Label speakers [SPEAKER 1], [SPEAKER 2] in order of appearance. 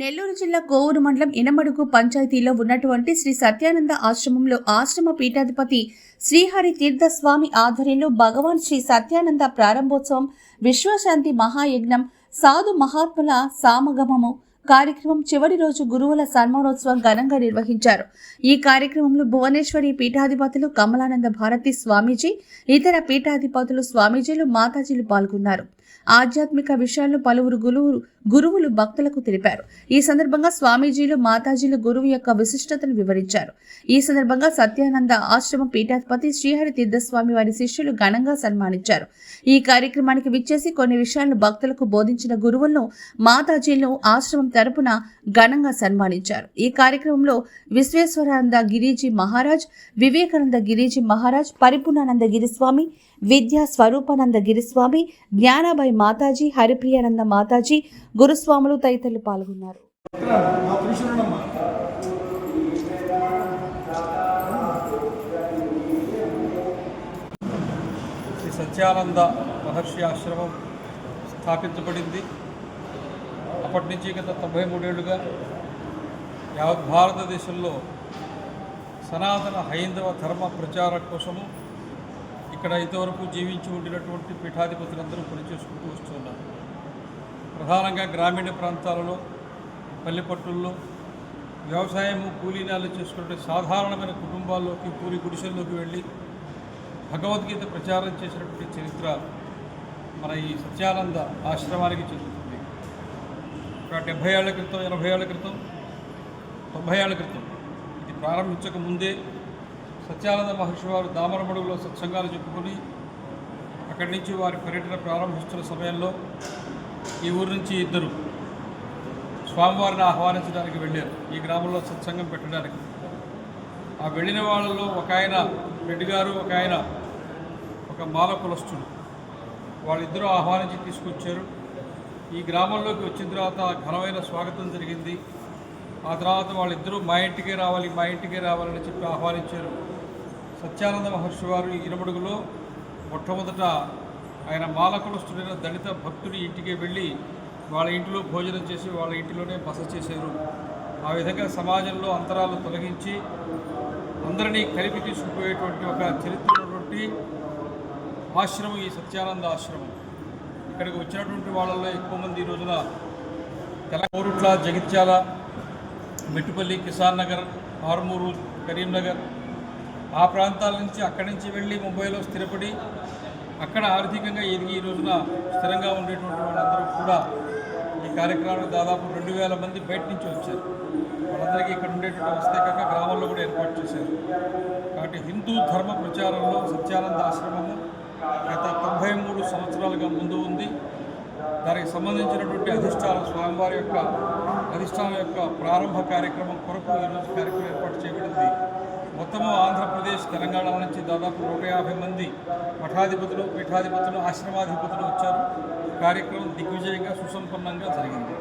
[SPEAKER 1] నెల్లూరు జిల్లా గోవూరు మండలం ఇనమడుగు పంచాయతీలో ఉన్నటువంటి శ్రీ సత్యానంద ఆశ్రమంలో ఆశ్రమ పీఠాధిపతి శ్రీహరి తీర్థస్వామి ఆధ్వర్యంలో భగవాన్ శ్రీ సత్యానంద ప్రారంభోత్సవం విశ్వశాంతి మహాయజ్ఞం సాధు మహాత్ముల సామగమము కార్యక్రమం చివరి రోజు గురువుల సన్మానోత్సవం ఘనంగా నిర్వహించారు. ఈ కార్యక్రమంలో భువనేశ్వరి పీఠాధిపతులు కమలానంద భారతి స్వామీజీ ఇతర పీఠాధిపతులు స్వామీజీలు మాతాజీలు పాల్గొన్నారు. ఆధ్యాత్మిక విషయాల్లో పలువురు గురువులు గురువులు భక్తులకు తెలిపారు. ఈ సందర్భంగా స్వామీజీలు మాతాజీలు గురువు యొక్క విశిష్టతను వివరించారు. ఈ సందర్భంగా సత్యానంద ఆశ్రమ పీఠాధిపతి శ్రీహరి తీర్థస్వామి వారి శిష్యులు ఘనంగా సన్మానించారు. ఈ కార్యక్రమానికి విచ్చేసి కొన్ని విషయాలను భక్తులకు బోధించిన గురువులను మాతాజీలను ఆశ్రమం తరపున ఘనంగా సన్మానించారు. ఈ కార్యక్రమంలో విశ్వేశ్వరానంద గిరిజీ మహారాజ్ వివేకానంద గిరిజీ మహారాజ్ పరిపూర్ణానంద గిరిస్వామి విద్యా స్వరూపానంద గిరిస్వామి జ్ఞానాబాయి మాతాజీ హరిప్రియానంద మాతాజీ గురుస్వాములు తదితరులు పాల్గొన్నారు.
[SPEAKER 2] శ్రీ సత్యానంద మహర్షి ఆశ్రమం స్థాపించబడింది. అప్పటి నుంచి గత తొంభై మూడేళ్ళుగా యావత్ భారతదేశంలో సనాతన హైందవ ధర్మ ప్రచారం కోసము ఇక్కడ ఇంతవరకు జీవించి ఉండినటువంటి పీఠాధిపతులందరూ పనిచేసుకుంటూ వస్తున్నారు. ప్రధానంగా గ్రామీణ ప్రాంతాలలో పల్లెపట్టుల్లో వ్యవసాయము కూలీనాలు చేసుకుంటే సాధారణమైన కుటుంబాల్లోకి కూలి గుడిసెల్లోకి వెళ్ళి భగవద్గీత ప్రచారం చేసినటువంటి చరిత్ర మన ఈ సత్యానంద ఆశ్రమానికి చెందుతుంది. ఒక డెబ్భై ఏళ్ళ క్రితం ఎనభై ఏళ్ళ క్రితం తొంభై ఏళ్ళ క్రితం ఇది ప్రారంభించక ముందే సత్యానంద మహర్షి వారు దామరమడుగులో సత్సంగాలు చెప్పుకొని అక్కడి నుంచి వారి పర్యటన ప్రారంభిస్తున్న సమయంలో ఈ ఊరు నుంచి ఇద్దరు స్వామివారిని ఆహ్వానించడానికి వెళ్ళారు. ఈ గ్రామంలో సత్సంగం పెట్టడానికి. ఆ వెళ్ళిన వాళ్ళలో ఒక ఆయన రెడ్డి గారు ఒక ఆయన ఒక మాల కులస్తుడు. వాళ్ళిద్దరూ ఆహ్వానించి తీసుకొచ్చారు. ఈ గ్రామంలోకి వచ్చిన తర్వాత ఘనమైన స్వాగతం జరిగింది. ఆ తర్వాత వాళ్ళిద్దరూ మా ఇంటికే రావాలి మా ఇంటికే రావాలని చెప్పి ఆహ్వానించారు. సత్యానంద మహర్షి వారు ఈ మొట్టమొదట ఆయన మాల కులస్తుడైన దళిత భక్తుడి ఇంటికి వెళ్ళి వాళ్ళ ఇంటిలో భోజనం చేసి వాళ్ళ ఇంటిలోనే బస చేశారు. ఆ విధంగా సమాజంలో అంతరాలు తొలగించి అందరినీ కలిపి తీసుకుపోయేటువంటి ఒక చరిత్ర ఉన్నటువంటి ఆశ్రమం ఈ సత్యానంద ఆశ్రమం. ఇక్కడికి వచ్చినటువంటి వాళ్ళల్లో ఎక్కువ మంది ఈ రోజున తెలంగాణ జగిత్యాల మెట్టుపల్లి కిసాన్ నగర్ ఆర్మూరు కరీంనగర్ ఆ ప్రాంతాల నుంచి అక్కడి నుంచి వెళ్ళి ముంబైలో స్థిరపడి అక్కడ ఆర్థికంగా ఎదిగి ఈ రోజున స్థిరంగా ఉండేటువంటి వాళ్ళందరూ కూడా ఈ కార్యక్రమంలో దాదాపు రెండు వేల మంది బయట నుంచి వచ్చారు. వాళ్ళందరికీ ఇక్కడ ఉండేటువంటి వస్తే కాక గ్రామాల్లో కూడా ఏర్పాటు చేశారు. కాబట్టి హిందూ ధర్మ ప్రచారంలో సత్యానంద ఆశ్రమము గత తొంభై మూడు సంవత్సరాలుగా ముందు ఉంది. దానికి సంబంధించినటువంటి అధిష్టాన స్వామివారి యొక్క అధిష్టానం యొక్క ప్రారంభ కార్యక్రమం కొరకు ఈరోజు కార్యక్రమం ఏర్పాటు చేయబడింది. మొత్తము ఆంధ్రప్రదేశ్ తెలంగాణ నుంచి దాదాపు నూట యాభై మంది మఠాధిపతులు పీఠాధిపతులు ఆశ్రమాధిపతులు వచ్చారు. కార్యక్రమం దిగ్విజయంగా సుసంపన్నంగా జరిగింది.